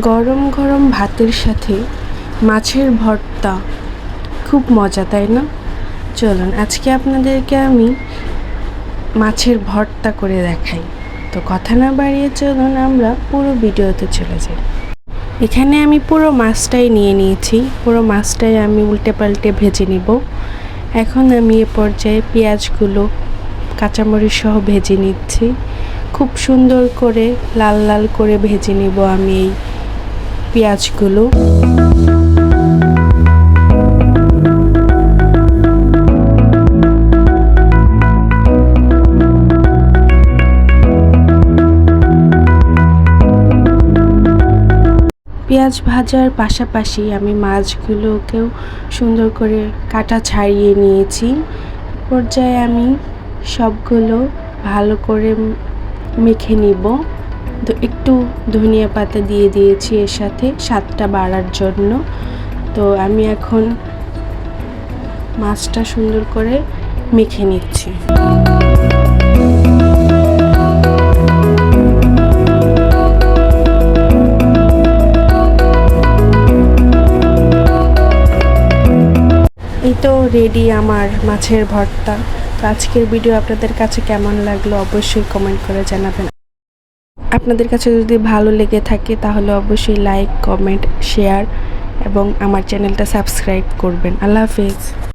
গরম গরম ভাতের সাথে মাছের ভর্তা। খুব মজা, তাই না? চলুন, আজকে আপনাদেরকে আমি মাছের ভর্তা করে দেখাই। তো কথা না বাড়িয়ে চলুন, আমরা পুরো ভিডিওতে চলে যাই। এখানে আমি পুরো মাছটাই নিয়ে নিয়েছি। পুরো মাছটাই আমি উল্টে পাল্টে ভেজে নিব। এখন আমি এ পর্যায়ে পেঁয়াজগুলো, কাঁচামরিচ সহ ভেজে নিচ্ছি। খুব সুন্দর করে, লাল লাল করে ভেজে নিব আমি এই পেঁয়াজগুলো। পেঁয়াজ ভাজার পাশাপাশি আমি মাছগুলোকেও সুন্দর করে কাটা ছাড়িয়ে নিয়েছি। পর্যায়ে আমি সবগুলো ভালো করে মেখে নিব। তো একটু ধনিয়া পাতা দিয়ে দিয়েছি এর সাথে, স্বাদটা বাড়ার জন্য। তো আমি এখন মাছটা সুন্দর করে মেখে নিচ্ছি। এই তো রেডি আমার মাছের ভর্তা। তো আজকের ভিডিও আপনাদের কাছে কেমন লাগল অবশ্যই কমেন্ট করে জানাবেন। আপনাদের কাছে যদি ভালো লেগে থাকে, তাহলে অবশ্যই লাইক কমেন্ট শেয়ার এবং আমার চ্যানেলটা সাবস্ক্রাইব করবেন। আল্লাহ হাফেজ।